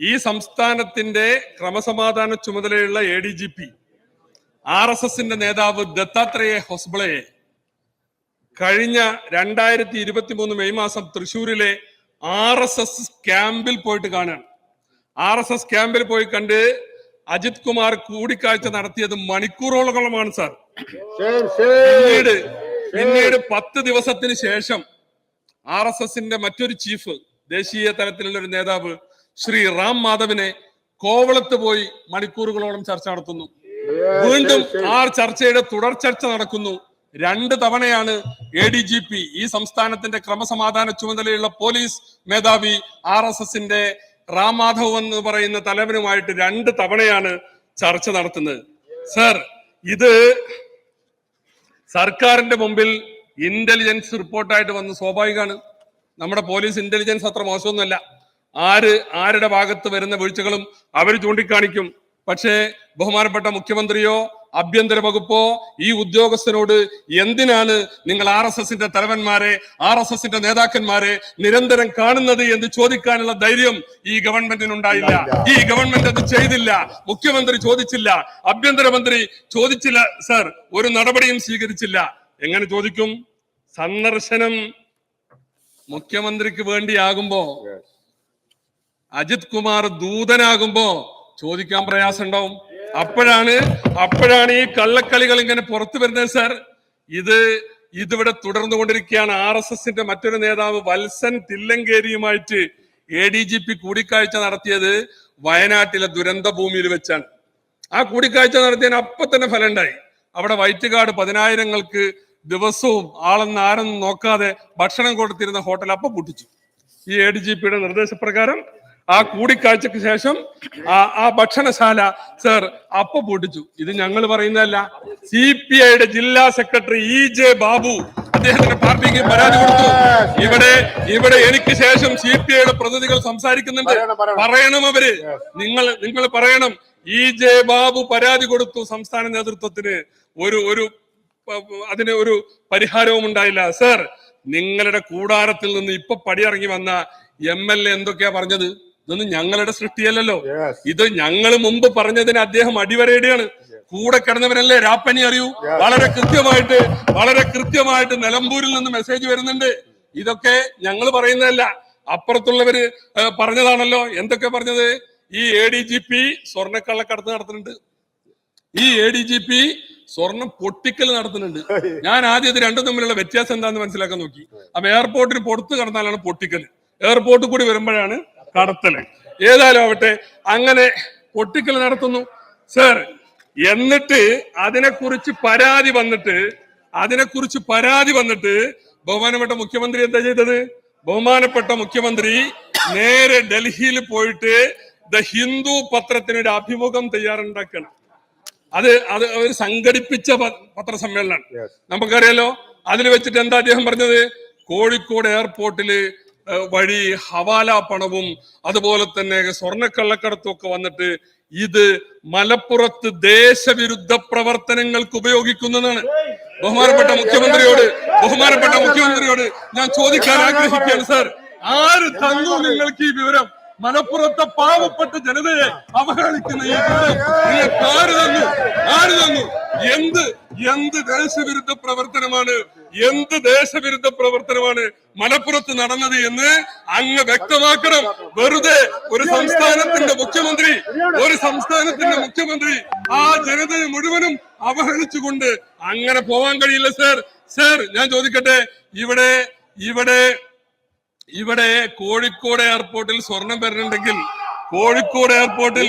ഈ സംസ്ഥാനത്തിന്റെ ക്രമസമാധാന ചുമതലയുള്ള A D G P R S എസിന്റെ നേതാവ് ദത്താത്രേയ ഹൊസ്ബളയെ കഴിഞ്ഞ രണ്ടായിരത്തി ഇരുപത്തി മൂന്ന് മെയ് മാസം തൃശൂരിലെ ആർ എസ് എസ് ക്യാമ്പിൽ പോയിട്ട് കാണുകയാണ് ആർ എസ് എസ് ക്യാമ്പിൽ പോയി കണ്ട് അജിത് കുമാർ കൂടിക്കാഴ്ച നടത്തിയത് മണിക്കൂറോളമാണ് സാർ. പിന്നീട് പിന്നീട് പത്ത് ദിവസത്തിന് ശേഷം ആർ എസ് എസിന്റെ മറ്റൊരു ചീഫ് ദേശീയ തലത്തിലുള്ള ഒരു നേതാവ് ശ്രീ റാം മാധവിനെ കോവളത്ത് പോയി മണിക്കൂറുകളോളം ചർച്ച നടത്തുന്നു. വീണ്ടും. ആ ചർച്ചയുടെ തുടർ ചർച്ച നടക്കുന്നു. രണ്ട് തവണയാണ് എ ഡി ജി പി ഈ സംസ്ഥാനത്തിന്റെ ക്രമസമാധാന ചുമതലയുള്ള പോലീസ് മേധാവി ആർ എസ് എസിന്റെ റാം മാധവ് എന്ന് പറയുന്ന തലവനുമായിട്ട് രണ്ട് തവണയാണ് ചർച്ച നടത്തുന്നത്. സർ ഇത് സർക്കാരിന്റെ മുമ്പിൽ ഇന്റലിജൻസ് റിപ്പോർട്ടായിട്ട് വന്ന് സ്വാഭാവികമാണ്. നമ്മുടെ പോലീസ് ഇന്റലിജൻസ് അത്ര മോശമൊന്നുമല്ല. ആര് ആരുടെ ഭാഗത്ത് വരുന്ന വീഴ്ചകളും അവർ ചൂണ്ടിക്കാണിക്കും. പക്ഷേ ബഹുമാനപ്പെട്ട മുഖ്യമന്ത്രിയോ ആഭ്യന്തര വകുപ്പോ ഈ ഉദ്യോഗസ്ഥനോട് എന്തിനാണ് നിങ്ങൾ ആർ എസ് എസിന്റെ തലവന്മാരെ ആർ എസ് എസിന്റെ നേതാക്കന്മാരെ നിരന്തരം കാണുന്നത് എന്ന് ചോദിക്കാനുള്ള ധൈര്യം ഈ ഗവൺമെന്റിന് ഉണ്ടായില്ല ഈ ഗവൺമെന്റ് അത് ചെയ്തില്ല. മുഖ്യമന്ത്രി ചോദിച്ചില്ല. ആഭ്യന്തരമന്ത്രി ചോദിച്ചില്ല സർ. ഒരു നടപടിയും സ്വീകരിച്ചില്ല. എങ്ങനെ ചോദിക്കും? സന്ദർശനം മുഖ്യമന്ത്രിക്ക് വേണ്ടിയാകുമ്പോ. അജിത് കുമാർ ദൂതനാകുമ്പോ ചോദിക്കാൻ പ്രയാസം ഉണ്ടാവും അപ്പോഴാണ് അപ്പോഴാണ് ഈ കള്ളക്കളികൾ ഇങ്ങനെ പുറത്തു വരുന്നത് സാർ. ഇത് ഇതിവിടെ തുടർന്നു കൊണ്ടിരിക്കുകയാണ് ആർ എസ് എസിന്റെ മറ്റൊരു നേതാവ് വത്സൻ തില്ലങ്കേരിയുമായിട്ട് എ ഡി ജി പി കൂടിക്കാഴ്ച നടത്തിയത് വയനാട്ടിലെ ദുരന്ത ഭൂമിയിൽ വെച്ചാണ്. ആ കൂടിക്കാഴ്ച നടത്തിയതിന് അപ്പൊ തന്നെ ഫലം ഉണ്ടായി അവിടെ വൈറ്റുകാട് പതിനായിരങ്ങൾക്ക് ദിവസവും ആളെന്ന് ആരെന്ന് നോക്കാതെ ഭക്ഷണം കൊടുത്തിരുന്ന ഹോട്ടൽ അപ്പൊ പൊട്ടിച്ചു. ഈ എ ഡി ജി പിയുടെ നിർദ്ദേശപ്രകാരം ആ കൂടിക്കാഴ്ചക്ക് ശേഷം ആ ആ ഭക്ഷണശാല സർ അപ്പ പൊട്ടിച്ചു ഇത് ഞങ്ങൾ പറയുന്നതല്ല സി പി ഐയുടെ ജില്ലാ സെക്രട്ടറി ഇ ജെ ബാബു അദ്ദേഹത്തിന്റെ പാർട്ടിക്ക് പരാതി കൊടുത്തു. ഇവിടെ ഇവിടെ എനിക്ക് ശേഷം സി പി ഐയുടെ പ്രതിനിധികൾ സംസാരിക്കുന്നുണ്ട്. പറയണം അവർ. നിങ്ങൾ നിങ്ങൾ പറയണം. ഇ ജെ ബാബു പരാതി കൊടുത്തു സംസ്ഥാന നേതൃത്വത്തിന്. ഒരു ഒരു അതിന് ഒരു പരിഹാരവും ഉണ്ടായില്ല. സർ നിങ്ങളുടെ കൂടാരത്തിൽ നിന്ന് ഇപ്പൊ പടിയിറങ്ങി വന്ന എം എൽ എ എന്തൊക്കെയാ പറഞ്ഞത്? ഇതൊന്നും ഞങ്ങളുടെ സൃഷ്ടിയല്ലല്ലോ. ഇത് ഞങ്ങൾ മുമ്പ് പറഞ്ഞതിന് അദ്ദേഹം അടിവരയിടുകയാണ്. കൂടെ കിടന്നവരല്ലേ രാപ്പനി അറിയൂ? വളരെ കൃത്യമായിട്ട് വളരെ കൃത്യമായിട്ട് നിലമ്പൂരിൽ നിന്ന് മെസ്സേജ് വരുന്നുണ്ട്. ഇതൊക്കെ ഞങ്ങൾ പറയുന്നതല്ല. അപ്പുറത്തുള്ളവര് പറഞ്ഞതാണല്ലോ. എന്തൊക്കെ പറഞ്ഞത്? ഈ എ ഡി ജി പി സ്വർണക്കള്ളക്കടത്ത് നടത്തുന്നുണ്ട്. ഈ എ ഡി ജി പി സ്വർണം പൊട്ടിക്കൽ നടത്തുന്നുണ്ട്. ഞാൻ ആദ്യം ഇത് രണ്ടും തമ്മിലുള്ള വ്യത്യാസം എന്താണെന്ന് മനസ്സിലാക്കാൻ നോക്കി. അപ്പൊ എയർപോർട്ടിന് പുറത്ത് കടന്നാലാണ് പൊട്ടിക്കൽ എയർപോർട്ടിൽ കൂടി വരുമ്പോഴാണ് കടത്തൽ. ഏതായാലും ആവട്ടെ അങ്ങനെ പൊട്ടിക്കൽ നടത്തുന്നു. സർ എന്നിട്ട് അതിനെക്കുറിച്ച് പരാതി വന്നിട്ട് അതിനെക്കുറിച്ച് പരാതി വന്നിട്ട് ബഹുമാനപ്പെട്ട മുഖ്യമന്ത്രി എന്താ ചെയ്തത്? ബഹുമാനപ്പെട്ട മുഖ്യമന്ത്രി നേരെ ഡൽഹിയിൽ പോയിട്ട് ദ ഹിന്ദു പത്രത്തിന് ഒരു അഭിമുഖം തയ്യാറുണ്ടാക്കണം. അത് അത് അവർ സംഘടിപ്പിച്ച പത്രസമ്മേളനം പത്രസമ്മേളനമാണ്. നമുക്കറിയാലോ അതിൽ വെച്ചിട്ട് എന്താ അദ്ദേഹം പറഞ്ഞത്? കോഴിക്കോട് എയർപോർട്ടിൽ വഴി ഹവാല പണവും അതുപോലെ തന്നെ സ്വർണക്കള്ളക്കടത്തും ഒക്കെ വന്നിട്ട് ഇത് മലപ്പുറത്ത് ദേശവിരുദ്ധ പ്രവർത്തനങ്ങൾക്ക് ഉപയോഗിക്കുന്നതാണ്. ബഹുമാനപ്പെട്ട മുഖ്യമന്ത്രിയോട് ബഹുമാനപ്പെട്ട മുഖ്യമന്ത്രിയോട് ഞാൻ ചോദിക്കാൻ ആഗ്രഹിക്കുകയാണ് സാർ. ആര് തന്നു നിങ്ങൾക്ക് ഈ വിവരം? മലപ്പുറത്തെ പാവപ്പെട്ട ജനതയെ അവഹേളിക്കുന്ന ഈ വിവരം. നിങ്ങൾക്ക് ആര് തന്നു? ആര് തന്നു? എന്ത് എന്ത് ദേശവിരുദ്ധ പ്രവർത്തനമാണ് എന്ത് ദേശവിരുദ്ധ പ്രവർത്തനമാണ് മലപ്പുറത്ത് നടന്നത് എന്ന് അങ്ങ് വ്യക്തമാക്കണം. വെറുതെ ഒരു സംസ്ഥാനത്തിന്റെ മുഖ്യമന്ത്രി ഒരു സംസ്ഥാനത്തിന്റെ മുഖ്യമന്ത്രി ആ ജനതയെ മുഴുവനും അവഹേളിച്ചുകൊണ്ട് അങ്ങനെ പോവാൻ കഴിയില്ല സർ. സർ ഞാൻ ചോദിക്കട്ടെ ഇവിടെ ഇവിടെ ഇവിടെ കോഴിക്കോട് എയർപോർട്ടിൽ സ്വർണം വരുന്നുണ്ടെങ്കിൽ കോഴിക്കോട് എയർപോർട്ടിൽ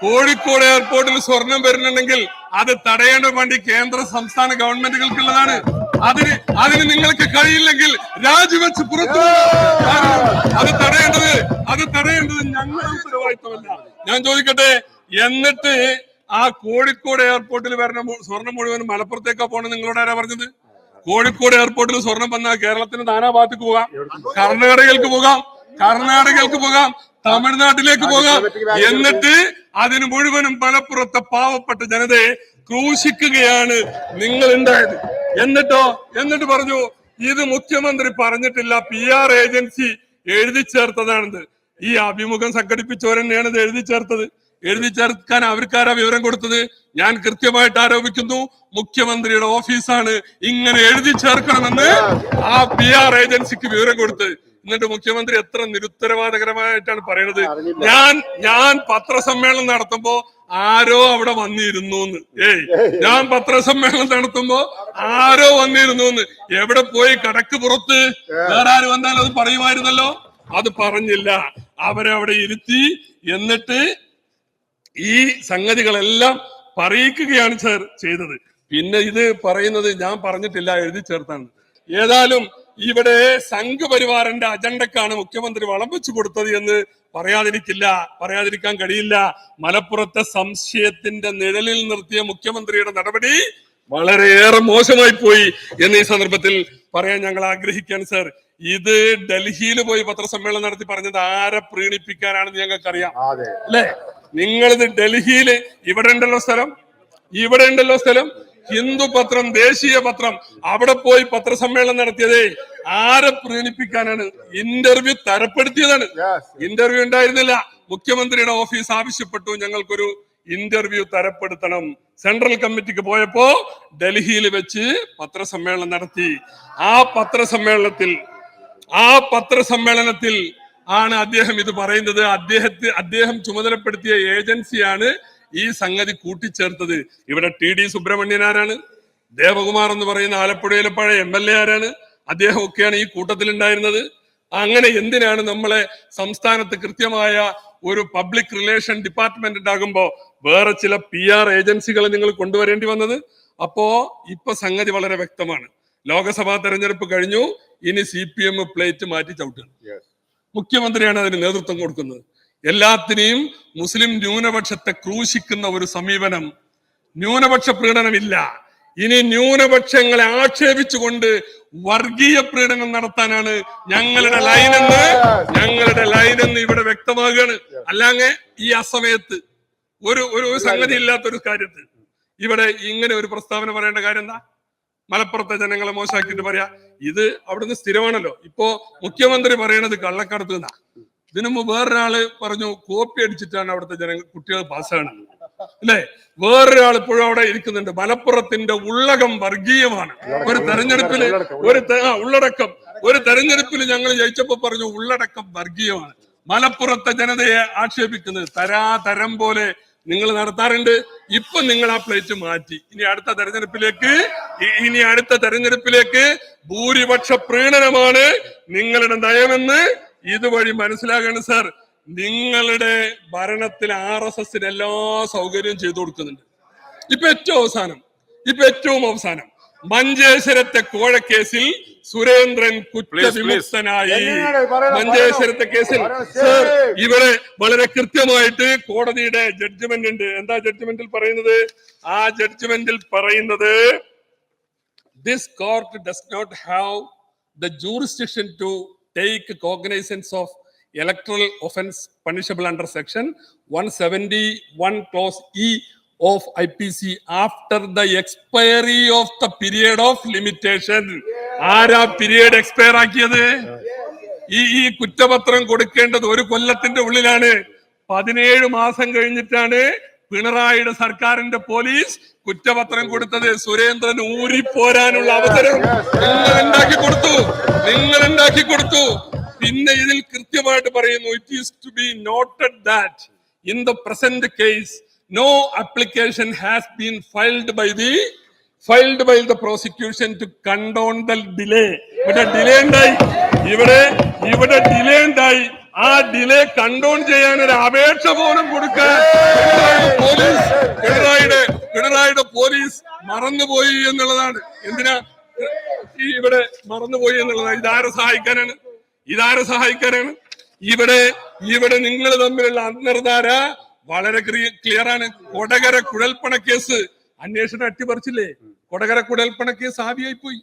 കോഴിക്കോട് എയർപോർട്ടിൽ സ്വർണം വരുന്നുണ്ടെങ്കിൽ അത് തടയേണ്ട വേണ്ടി കേന്ദ്ര സംസ്ഥാന ഗവൺമെന്റുകൾക്കുള്ളതാണ്. അതിന് അതിന് നിങ്ങൾക്ക് കഴിയില്ലെങ്കിൽ രാജിവെച്ച് പുറത്തു. അത് തടയേണ്ടത് അത് തടയേണ്ടത് ഞങ്ങളുടെ ഉത്തരവാദിത്തമല്ല ഞാൻ ചോദിക്കട്ടെ എന്നിട്ട് ആ കോഴിക്കോട് എയർപോർട്ടിൽ വരുന്ന മു- സ്വർണം മുഴുവൻ മലപ്പുറത്തേക്കാ പോണെന്ന് നിങ്ങളോട് ആരാ പറഞ്ഞത്? കോഴിക്കോട് എയർപോർട്ടിൽ സ്വർണം വന്നാൽ കേരളത്തിന് നാനാഭാഗത്തേക്ക് പോകാം. കർണാടകയിലേക്ക് പോകാം. കർണാടകയിലേക്ക് പോകാം തമിഴ്നാട്ടിലേക്ക് പോകാം. എന്നിട്ട് അതിന് മുഴുവനും മലപ്പുറത്തെ പാവപ്പെട്ട ജനതയെ ക്രൂശിക്കുകയാണ് നിങ്ങൾ ഉണ്ടായത് എന്നിട്ടോ? എന്നിട്ട് പറഞ്ഞു ഇത് മുഖ്യമന്ത്രി പറഞ്ഞിട്ടില്ല പി ആർ ഏജൻസി എഴുതി ചേർത്തതാണിത് ഈ അഭിമുഖം സംഘടിപ്പിച്ചവരെന്നെയാണ് ഇത് എഴുതി ചേർത്തത്. എഴുതി ചേർക്കാൻ അവർക്കാരാ വിവരം കൊടുത്തത്? ഞാൻ കൃത്യമായിട്ട് ആരോപിക്കുന്നു മുഖ്യമന്ത്രിയുടെ ഓഫീസാണ് ഇങ്ങനെ എഴുതി ചേർക്കണമെന്ന് ആ പി ആർ ഏജൻസിക്ക് വിവരം കൊടുത്ത് എന്നിട്ട് മുഖ്യമന്ത്രി എത്ര നിരുത്തരവാദകരമായിട്ടാണ് പറയുന്നത് ഞാൻ ഞാൻ പത്രസമ്മേളനം നടത്തുമ്പോ ആരോ അവിടെ വന്നിരുന്നു എന്ന് ഏയ് ഞാൻ പത്രസമ്മേളനം നടത്തുമ്പോ ആരോ വന്നിരുന്നു എന്ന് എവിടെ പോയി കടക്ക് പുറത്ത്? വേറെ ആര് വന്നാലും അത് പറയുമായിരുന്നല്ലോ? അത് പറഞ്ഞില്ല. അവരെ അവിടെ ഇരുത്തി എന്നിട്ട് ഈ സംഗതികളെല്ലാം പറയിക്കുകയാണ് സാർ ചെയ്തത്. പിന്നെ ഇത് പറയുന്നത് ഞാൻ പറഞ്ഞിട്ടില്ല എഴുതി ചേർത്താണ്. ഏതായാലും ഇവിടെ സംഘപരിവാറിന്റെ അജണ്ടക്കാണ് മുഖ്യമന്ത്രി വളം വെച്ചു കൊടുത്തത് എന്ന് പറയാതിരിക്കില്ല പറയാതിരിക്കാൻ കഴിയില്ല. മലപ്പുറത്തെ സംശയത്തിന്റെ നിഴലിൽ നിർത്തിയ മുഖ്യമന്ത്രിയുടെ നടപടി വളരെയേറെ മോശമായി പോയി എന്ന് ഈ സന്ദർഭത്തിൽ പറയാൻ ഞങ്ങൾ ആഗ്രഹിക്കുകയാണ് സാർ. ഇത് ഡൽഹിയിൽ പോയി പത്രസമ്മേളനം നടത്തി പറഞ്ഞത് ആരെ പ്രീണിപ്പിക്കാനാണെന്ന് ഞങ്ങൾക്കറിയാം. അല്ലേ? നിങ്ങളിത് ഡൽഹിയിൽ ഇവിടെ ഉണ്ടല്ലോ സ്ഥലം ഇവിടെ ഉണ്ടല്ലോ സ്ഥലം ഹിന്ദു പത്രം ദേശീയ പത്രം അവിടെ പോയി പത്രസമ്മേളനം നടത്തിയതേ ആരെ പ്രീണിപ്പിക്കാനാണ്? ഇന്റർവ്യൂ തരപ്പെടുത്തിയതാണ്. ഇന്റർവ്യൂ ഉണ്ടായിരുന്നില്ല. മുഖ്യമന്ത്രിയുടെ ഓഫീസ് ആവശ്യപ്പെട്ടു. ഞങ്ങൾക്കൊരു ഇന്റർവ്യൂ തരപ്പെടുത്തണം. സെൻട്രൽ കമ്മിറ്റിക്ക് പോയപ്പോ ഡൽഹിയിൽ വെച്ച് പത്രസമ്മേളനം നടത്തി. ആ പത്രസമ്മേളനത്തിൽ ആ പത്രസമ്മേളനത്തിൽ ആണ് അദ്ദേഹം ഇത് പറയുന്നത്. അദ്ദേഹത്തെ അദ്ദേഹം ചുമതലപ്പെടുത്തിയ ഏജൻസിയാണ് ഈ സംഗതി കൂട്ടിച്ചേർത്തത് ഇവിടെ ടി ഡി സുബ്രഹ്മണ്യൻ ആരാണ്? ദേവകുമാർ എന്ന് പറയുന്ന ആലപ്പുഴയിലെ പഴയ എം എൽ എ ആരാണ്? അദ്ദേഹം ഒക്കെയാണ് ഈ കൂട്ടത്തിൽ ഉണ്ടായിരുന്നത് അങ്ങനെ എന്തിനാണ് നമ്മളെ സംസ്ഥാനത്ത് കൃത്യമായ ഒരു പബ്ലിക് റിലേഷൻ ഡിപ്പാർട്ട്മെന്റ് ഉണ്ടാകുമ്പോൾ വേറെ ചില പി ആർ ഏജൻസികളെ നിങ്ങൾ കൊണ്ടുവരേണ്ടി വന്നത്? അപ്പോ ഇപ്പൊ സംഗതി വളരെ വ്യക്തമാണ്. ലോക്സഭാ തെരഞ്ഞെടുപ്പ് കഴിഞ്ഞു. ഇനി സി പി എം പ്ലേറ്റ് മാറ്റി ചവിട്ടുകയാണ്. മുഖ്യമന്ത്രിയാണ് അതിന് നേതൃത്വം കൊടുക്കുന്നത്. എല്ലാത്തിനെയും മുസ്ലിം ന്യൂനപക്ഷത്തെ ക്രൂശിക്കുന്ന ഒരു സമീപനം. ന്യൂനപക്ഷ പ്രീണനമില്ല ഇനി ന്യൂനപക്ഷങ്ങളെ ആക്ഷേപിച്ചുകൊണ്ട് വർഗീയ പ്രീണനം നടത്താനാണ് ഞങ്ങളുടെ ലൈനെന്ന് ഞങ്ങളുടെ ലൈനെന്ന് ഇവിടെ വ്യക്തമാകുകയാണ്. അല്ലാങ്ങെ ഈ അസമയത്ത് ഒരു ഒരു ഒരു സംഗതി ഇല്ലാത്ത ഒരു കാര്യത്തിൽ ഇവിടെ ഇങ്ങനെ ഒരു പ്രസ്താവന പറയേണ്ട കാര്യം എന്താ മലപ്പുറത്തെ ജനങ്ങളെ മോശമാക്കിയിട്ട് പറയാ. ഇത് അവിടുന്ന് സ്ഥിരമാണല്ലോ. ഇപ്പോ മുഖ്യമന്ത്രി പറയണത് കള്ളക്കടത്ത് എന്നാ. ഇതിനു മുമ്പ് വേറൊരാൾ പറഞ്ഞു കോപ്പി അടിച്ചിട്ടാണ് അവിടുത്തെ ജനങ്ങൾ കുട്ടികൾ പാസ്സാണ് അല്ലേ? വേറൊരാൾ ഇപ്പോഴും അവിടെ ഇരിക്കുന്നുണ്ട്. മലപ്പുറത്തിന്റെ ഉള്ളകം വർഗീയമാണ്. ഒരു തെരഞ്ഞെടുപ്പിൽ ഒരു ഉള്ളടക്കം. ഒരു തെരഞ്ഞെടുപ്പിൽ ഞങ്ങൾ ജയിച്ചപ്പോ പറഞ്ഞു ഉള്ളടക്കം വർഗീയമാണ്. മലപ്പുറത്തെ ജനതയെ ആക്ഷേപിക്കുന്നത് തരാതരം പോലെ നിങ്ങൾ നടത്താറുണ്ട്. ഇപ്പൊ നിങ്ങൾ ആ പ്ലേറ്റ് മാറ്റി. ഇനി അടുത്ത തെരഞ്ഞെടുപ്പിലേക്ക് ഇനി അടുത്ത തെരഞ്ഞെടുപ്പിലേക്ക് ഭൂരിപക്ഷ പ്രീണനമാണ് നിങ്ങളുടെ നയമെന്ന് ഇതുവഴി മനസ്സിലാകണം സാർ നിങ്ങളുടെ ഭരണത്തിൽ ആർ എസ് എസിന് എല്ലാ സൗകര്യവും ചെയ്തു കൊടുക്കുന്നുണ്ട്. ഇപ്പൊ ഏറ്റവും അവസാനം ഇപ്പൊ ഏറ്റവും അവസാനം മഞ്ചേശ്വരത്തെ കോഴക്കേസിൽ സുരേന്ദ്രൻ കുറ്റവിമുക്തനായി. മഞ്ചേശ്വരത്തെ കേസിൽ സർ. ഇവിടെ വളരെ കൃത്യമായിട്ട് കോടതിയുടെ ജഡ്ജ്മെന്റ് ഉണ്ട്. എന്താ ജഡ്ജ്മെന്റിൽ പറയുന്നത്? ആ ജഡ്ജ്മെന്റിൽ പറയുന്നത് this court does not have the jurisdiction to take cognizance of electoral offense punishable under section 171 clause E of IPC after the expiry of the period of limitation. ആരാ പീരിയഡ് എക്സ്പയർ ആക്കിയത്? ഈ ഈ കുറ്റപത്രം കൊടുക്കേണ്ടത് ഒരു കൊല്ലത്തിന്റെ ഉള്ളിലാണ്. പതിനേഴ് മാസം കഴിഞ്ഞിട്ടാണ് പിണറായിയുടെ സർക്കാരിന്റെ പോലീസ് കുറ്റപത്രം കൊടുത്തത്. സുരേന്ദ്രൻ ഊരിപ്പോരാനുള്ള അവസരം. നിങ്ങൾ ഉണ്ടാക്കി കൊടുത്തു. പിന്നെ ഇതിൽ കൃത്യമായിട്ട് പറയുന്നു it is to be noted that in the present case no application has been filed by the filed by the prosecution to condone the delay ഇവിടെ ഡിലേ ഉണ്ടായി ഇവിടെ ഇവിടെ ഡിലേ ഉണ്ടായി ആ ഡിലേ കണ്ടോൺ ചെയ്യാൻ ഒരു അപേക്ഷ പോലും കൊടുക്കാൻ പോലീസ് പിണറായിയുടെ പിണറായിയുടെ പോലീസ് മറന്നുപോയി എന്നുള്ളതാണ്. എന്തിനാ? ഇവിടെ മറന്നുപോയി എന്നുള്ളതാണ് ഇതാരെ സഹായിക്കാനാണ്? ഇതാരെ സഹായിക്കാനാണ്? ഇവിടെ ഇവിടെ നിങ്ങൾ തമ്മിലുള്ള അന്തർധാര വളരെ ക്ലിയർ ആണ് കൊടകര കുഴൽപ്പണ കേസ് അന്വേഷണം അട്ടിപ്പറിച്ചില്ലേ കൊടകര കുഴൽപ്പണ കേസ് ആവിയായി പോയി